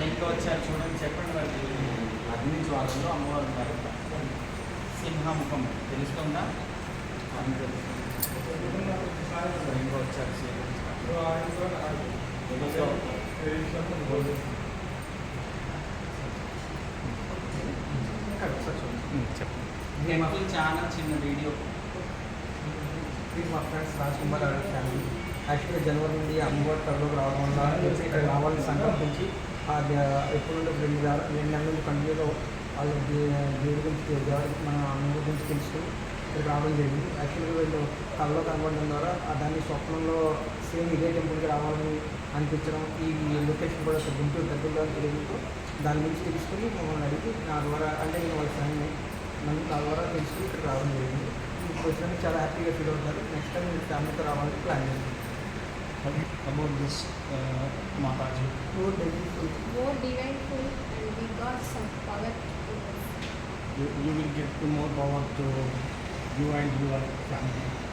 లైన్లో వచ్చారు చూడండి చెప్పండి వాళ్ళకి అగ్నిజ్వాలంలో అమ్మవారు బయట సింహముఖం తెలుస్తుందా అని తెలుస్తుంది వచ్చారు చెప్పండి చాలా చిన్న వీడియో. మా ఫ్రెండ్స్ లాస్ట్ నెంబర్ యాక్చువల్గా జనవరి నుండి అమ్మవారి తరలోకి రావడం వల్ల ఇక్కడ రావాలని సంకల్పించి ఎప్పుడు రెండు రెండు నెలల కంటిన్యూగా వాళ్ళు దేవుడి గురించి దేవుడి మన అమ్మవారి గురించి తెలుసుకుని ఇక్కడ రావడం జరిగింది. యాక్చువల్గా వీళ్ళు కళ్ళలో కనబడడం ద్వారా ఆ దాన్ని స్వప్నంలో సేమ్ ఇదే టెంపుల్కి రావాలని అనిపించడం ఈ లొకేషన్ కూడా ఒక గుంటూరు దగ్గరలో తెలియడంతో దాని గురించి తెలుసుకుని మమ్మల్ని అడిగి నా ద్వారా అంటే నేను వాళ్ళ ఫ్యామిలీ నన్ను నా ద్వారా తెలుసుకుని ఇక్కడ రావడం జరిగింది. ఇప్పుడు వచ్చినందుకు చాలా హ్యాపీగా ఫీల్ అవుతారు. నెక్స్ట్ టైం మీరు ఫ్యామిలీతో రావాలని ప్లాన్ చేస్తాను about this uh, Mataji? More delightful. More delightful, and we got some power. You, you will get more power to you and your family.